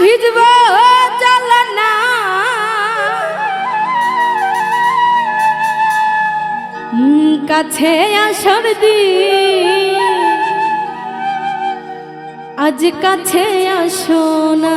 ভিজব চল না উম, কাছে আসর দিন। আজ কাছে আসো না।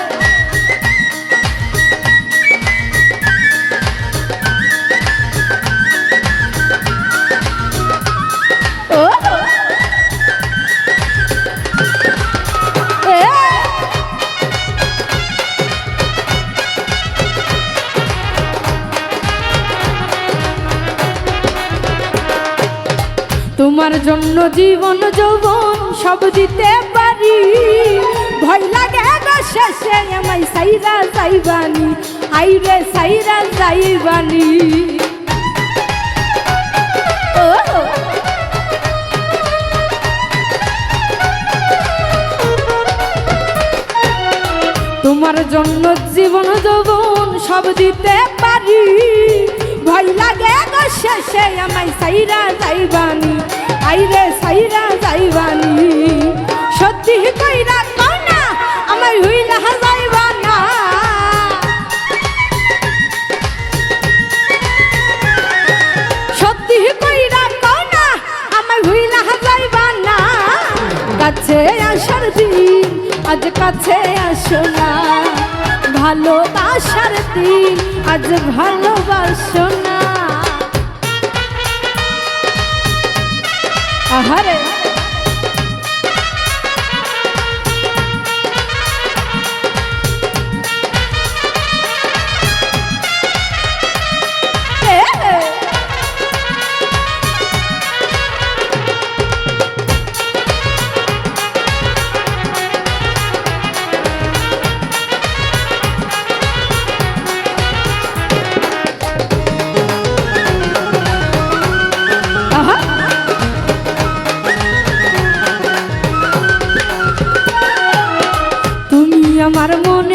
তোমার জন্য জীবন, যৌবন সব দিতে পারি। ভয় লাগে গো শেষে, আমায় সাইরা যাইবানি। আইরে সাইরা যাইবানি। তোমার জন্য জীবন, যৌবন সব দিতে পারি। ভয় লাগে গো শেষে, আমায় সাইরা যাইবানি। আইরে সাইরা যাইবানি। সত্যি কইরা কও না আমায় হইলা যাইবা না সত্যি কইরা না আমায় হইলা যাইবা না কাছে আসার দিন, আজ কাছে আসো না। ভালোবাসার দিন, আজ ভালোবাসো আমার মনের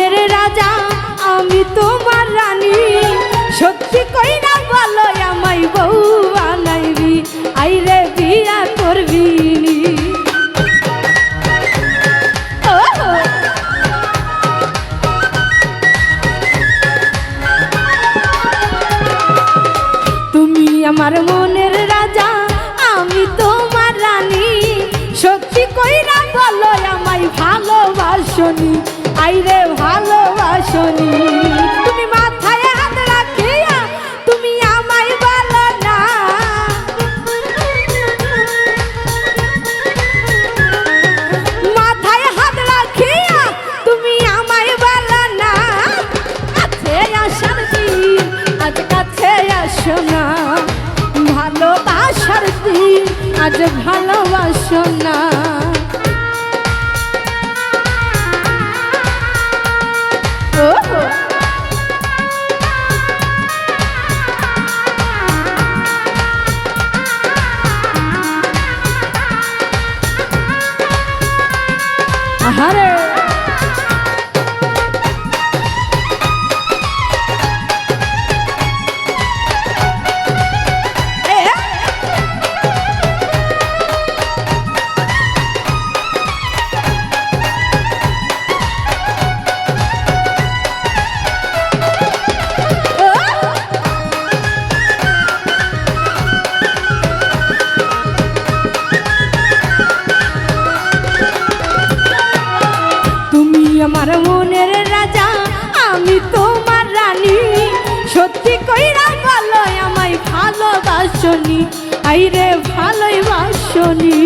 আসার দিন আজ কাছে আসো না। ভালোবাসার দিন আজ ভালোবাসো না। আহারে। বাসনি, আইরে ভালোই বাসনি।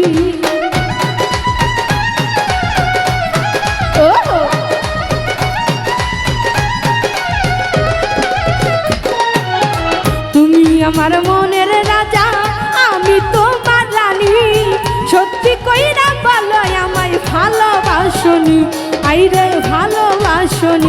তুমি আমার মনের রাজা, আমি তোমার রানী সত্যি কইরা বলো আমায় ভালোবাসনি, আইরে ভালোবাসনি।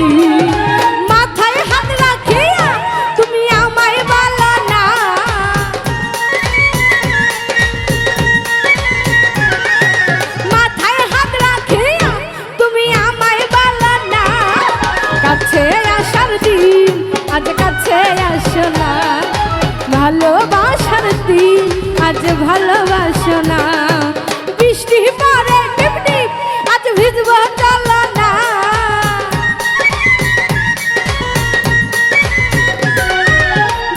ভালোবাসো না। বৃষ্টি পরে টিপ টিপ আজ ভিজব চলো না।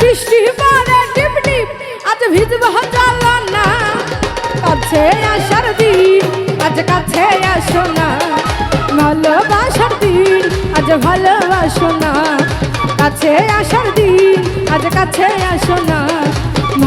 বৃষ্টি পরে টিপ টিপ আজ ভিজব চলো না। কাছে আসার দিন, আজ কাছে আসো না। ভালোবাসার দিন, আজ ভালোবাসো না। কাছে আসার দিন, আজ কাছে আসো না।